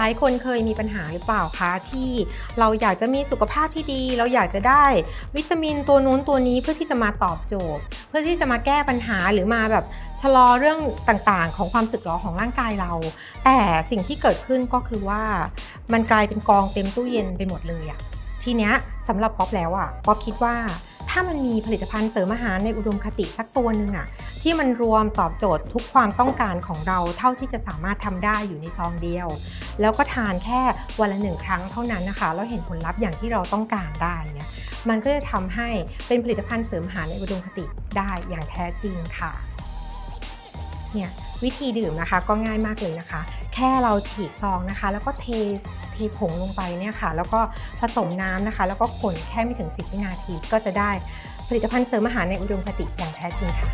ลายคนเคยมีปัญหาหรือเปล่าคะที่เราอยากจะมีสุขภาพที่ดี เราอยากจะได้วิตามินตัวนู้นตัวนี้เพื่อที่จะมาตอบโจทย์ เพื่อที่จะมาแก้ปัญหาหรือมาแบบชะลอเรื่องต่างๆ ของความสึกหรอของร่างกายเรา แต่สิ่งที่เกิดขึ้นก็คือว่ามันกลายเป็นกองเต็มตู้เย็นไปหมดเลยอะทีเนี้ยสำหรับป๊อปแล้วอะป๊อปคิดว่า ถ้ามันมีผลิตภัณฑ์เสริมอาหารในอุดมคติสักตัวหนึ่งอะที่มันรวมตอบโจทย์ทุกความต้องการของเราเท่าที่จะสามารถทำได้อยู่ในซองเดียว แล้วก็ทานแค่วันละหนึ่งครั้งเท่านั้นนะคะ แล้วเห็นผลลัพธ์อย่างที่เราต้องการได้เนี่ยมันก็จะทำให้เป็นผลิตภัณฑ์เสริมอาหารในอุดมคติได้อย่างแท้จริงค่ะ เนี่ยวิธีดื่มนะคะก็ง่ายมากเลยนะคะ แค่เราฉีกซองนะคะ แล้วก็เทเทผงลงไปเนี่ยค่ะ แล้วก็ผสมน้ำนะคะ แล้วก็คนแค่ไม่ถึง 10 วินาทีก็จะได้ผลิตภัณฑ์เสริมอาหารในอุดมคติอย่างแท้จริงค่ะ